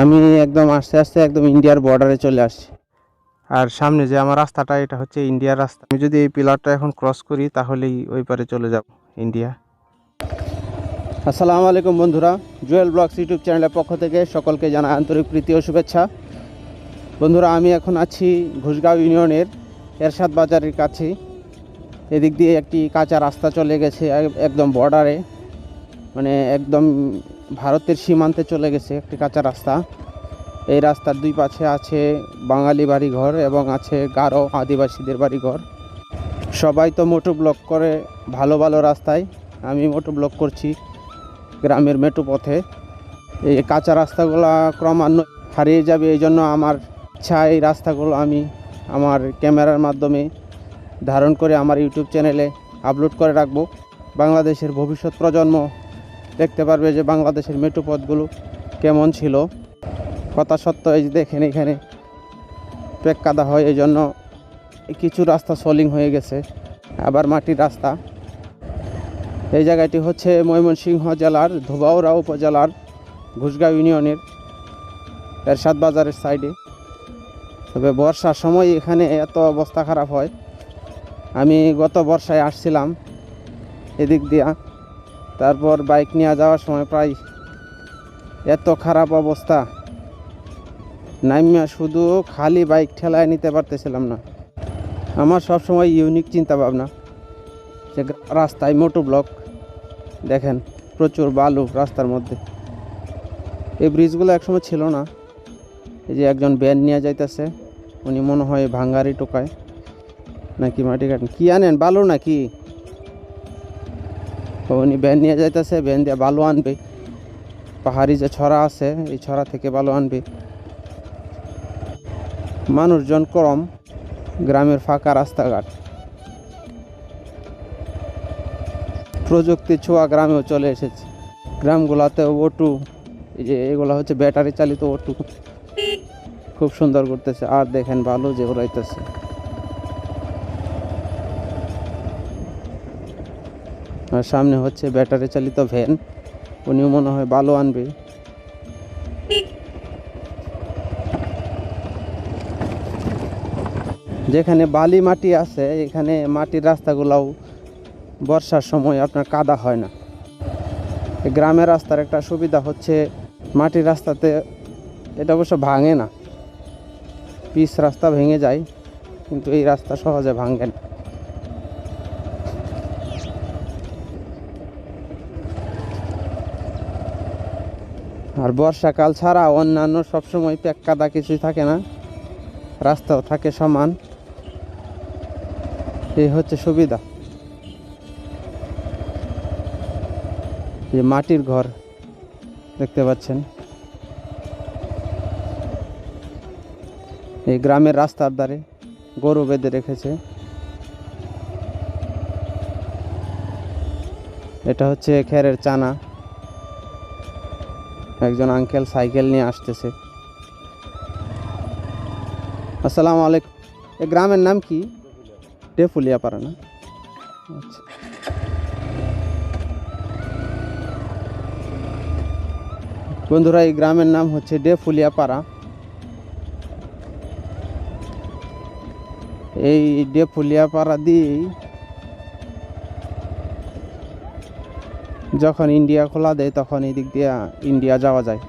আমি একদম আস্তে আস্তে একদম ইন্ডিয়ার বর্ডারে চলে আসছি। আর সামনে যে আমার রাস্তাটা এটা হচ্ছে ইন্ডিয়ার রাস্তা। আমি যদি এই পিলারটা এখন ক্রস করি তাহলেই ওই পারে চলে যাব ইন্ডিয়া। আসসালামু আলাইকুম বন্ধুরা জুয়েল ব্লগস ইউটিউব চ্যানেলের পক্ষ থেকে সকলকে জানা আন্তরিক প্রীতি ও শুভেচ্ছা। বন্ধুরা আমি এখন আছি ঘুষগাঁও ইউনিয়নের এরশাদ বাজারের কাছে এদিক দিয়ে একটি কাঁচা রাস্তা চলে গেছে একদম বর্ডারে মানে একদম ভারতের সীমান্তে চলে গেছে একটি কাঁচা রাস্তা। এই রাস্তার দুই পাশে আছে বাঙালি বাড়িঘর এবং আছে গারো আদিবাসীদের বাড়িঘর। সবাই তো মোটো ব্লক করে ভালো ভালো রাস্তায়। আমি মোটো ব্লক করছি গ্রামের মেট্রো পথে। এই কাঁচা রাস্তাগুলো ক্রমান্বয়ে হারিয়ে যাবে এই জন্য আমার ইচ্ছা এই রাস্তাগুলো আমি আমার ক্যামেরার মাধ্যমে ধারণ করে আমার ইউটিউব চ্যানেলে আপলোড করে রাখব। বাংলাদেশের ভবিষ্যৎ প্রজন্ম দেখতে পারবে যে বাংলাদেশের মেট্রো পথগুলো কেমন ছিল। কথা সত্য এই যে দেখেন এখানে পেক কাদা হয় এই জন্য কিছু রাস্তা সলিং হয়ে গেছে। আবার মাটির রাস্তা। এই জায়গাটি হচ্ছে ময়মনসিংহ জেলার ধোবাউড়া উপজেলার ঘুষগাঁও ইউনিয়নের এরশাদ বাজারের সাইডে। তবে বর্ষার সময় এখানে এত অবস্থা খারাপ হয়। আমি গত বর্ষায় আসছিলাম এদিক দিয়া। তারপর বাইক নিয়ে যাওয়ার সময় প্রায় এত খারাপ অবস্থা। নামিয়া শুধু খালি বাইক ঠেলায় নিতে পারতেছিলাম না। আমার সব সময় ইউনিক চিন্তা ভাবনা যে রাস্তায় মোটো ব্লক। দেখেন, প্রচুর বালু রাস্তার মধ্যে। এই ব্রিজগুলো একসময় ছিল না। এই যে একজন ব্যান নিয়ে যাইতেছে, উনি মনে হয় ভাঙ্গারি টোকায়। নাকি মাটি কাটেন কী আনেন? বালু নাকি? উনি ব্যান নিয়ে যাইতেছে, ব্যান দিয়ে বালু আনবে। পাহাড়ি যে ছড়া আছে, এই ছড়া থেকে বালু আনবে। মানুষজন কম গ্রামের ফাঁকা রাস্তাঘাট। প্রযুক্তি ছোঁয়া গ্রামেও চলে এসেছে। গ্রামগুলোতে ওটু এই যে এগুলো হচ্ছে ব্যাটারি চালিত ওটু খুব সুন্দর করতেছে। আর দেখেন ভালো যে উড়াইতেছে আর সামনে হচ্ছে ব্যাটারি চালিত ভ্যান। উনিও মনে হয় ভালো আনবে। যেখানে বালি মাটি আছে, এখানে মাটির রাস্তাগুলাও বর্ষার সময় আপনার কাদা হয় না। গ্রামের রাস্তার একটা সুবিধা হচ্ছে মাটির রাস্তাতে এটা অবশ্য ভাঙে না। পিচ রাস্তা ভেঙে যায়, কিন্তু এই রাস্তা সহজে ভাঙে না। আর বর্ষাকাল ছাড়া অন্যান্য সবসময় প্যাক কাদা কিছুই থাকে না। রাস্তাও থাকে সমান। এই হচ্ছে সুবিধা। যে মাটির ঘর দেখতে পাচ্ছেন। এই গ্রামের রাস্তার ধারে গরু বেঁধে রেখেছে। এটা হচ্ছে খেরের চানা। একজন আঙ্কেল সাইকেল নিয়ে আসতেছে। আসসালামু আলাইকুম। এই গ্রামের নাম কি? ডেফুলিয়া পাড়া না? আচ্ছা। বন্ধুরা, এই গ্রামের নাম হচ্ছে ডেফুলিয়া পাড়া। এই ডেফুলিয়া পাড়া দিয়েই যখন ইন্ডিয়া খোলা দেয়, তখন এই দিক দিয়ে ইন্ডিয়া যাওয়া যায়।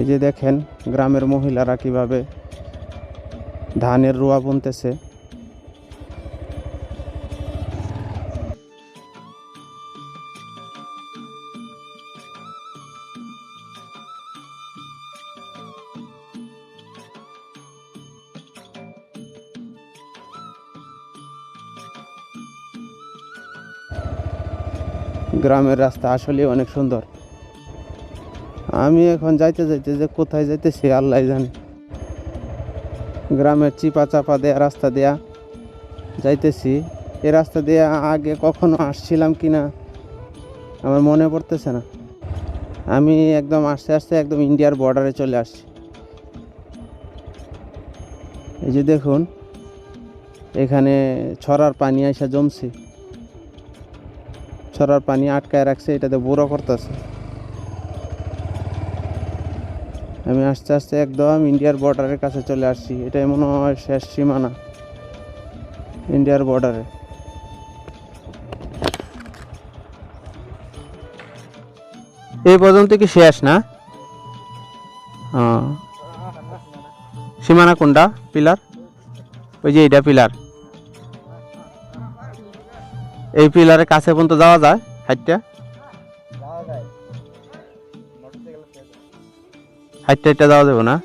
এই যে দেখেন, গ্রামের মহিলারা কীভাবে ধানের রোয়া বুনতেছে। গ্রামের রাস্তা আসলে অনেক সুন্দর। আমি এখন যাইতে যাইতে যে কোথায় যাইতেছি আল্লাহ জানে। গ্রামের চিপা চাপা দেয়া, রাস্তা দেয়া যাইতেছি। এই রাস্তা দিয়ে আগে কখনো আসছিলাম কি না আমার মনে পড়তেছে না। আমি একদম আস্তে আস্তে একদম ইন্ডিয়ার বর্ডারে চলে আসছি। এই যে দেখুন, এখানে ছড়ার পানি আইসা জমছে। ছড়ার পানি আটকায় রাখছে, এটাতে বুড়ো করতেছে। আমি আস্তে আস্তে একদম ইন্ডিয়ার বর্ডারের কাছে চলে আসছি, এটাই মনে হয় শেষ সীমানা, ইন্ডিয়ার বর্ডারে। এই পর্যন্ত কি শেষ না? সীমানা কোনটা? পিলার? ওই যে এটা পিলার। এই পিলারের কাছে পর্যন্ত যাওয়া যায়? হাইটটা? হাইটটা হাইটটা যাওয়া যাবে না?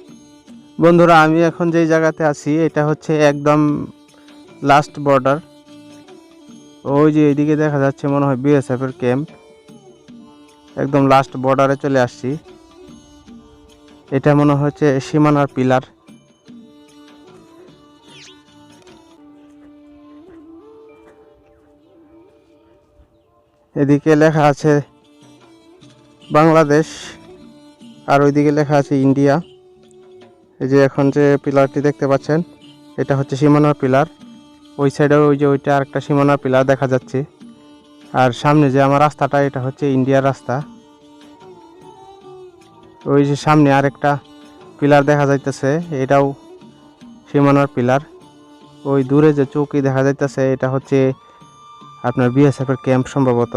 বন্ধুরা, আমি এখন যেই জায়গাতে আছি, এটা হচ্ছে একদম লাস্ট বর্ডার ওই যে এইদিকে দেখা যাচ্ছে মনে হয় বিএসএফ এর ক্যাম্প একদম লাস্ট বর্ডারে চলে আসছি। এটা মনে হচ্ছে সীমানার পিলার। এদিকে লেখা আছে বাংলাদেশ, আর ওইদিকে লেখা আছে ইন্ডিয়া। এই যে এখন যে পিলারটি দেখতে পাচ্ছেন, এটা হচ্ছে সীমানার পিলার। ওই সাইডে ওই যে ওইটা আরেকটা সীমানার পিলার দেখা যাচ্ছে। আর সামনে যে আমার রাস্তাটা, এটা হচ্ছে ইন্ডিয়ার রাস্তা। ওই যে সামনে আরেকটা পিলার দেখা যাইতেছে, এটাও সীমানার পিলার। ওই দূরে যে চৌকি দেখা যাইতেছে, এটা হচ্ছে আপনার বিএসএফ এর ক্যাম্প সম্ভবত।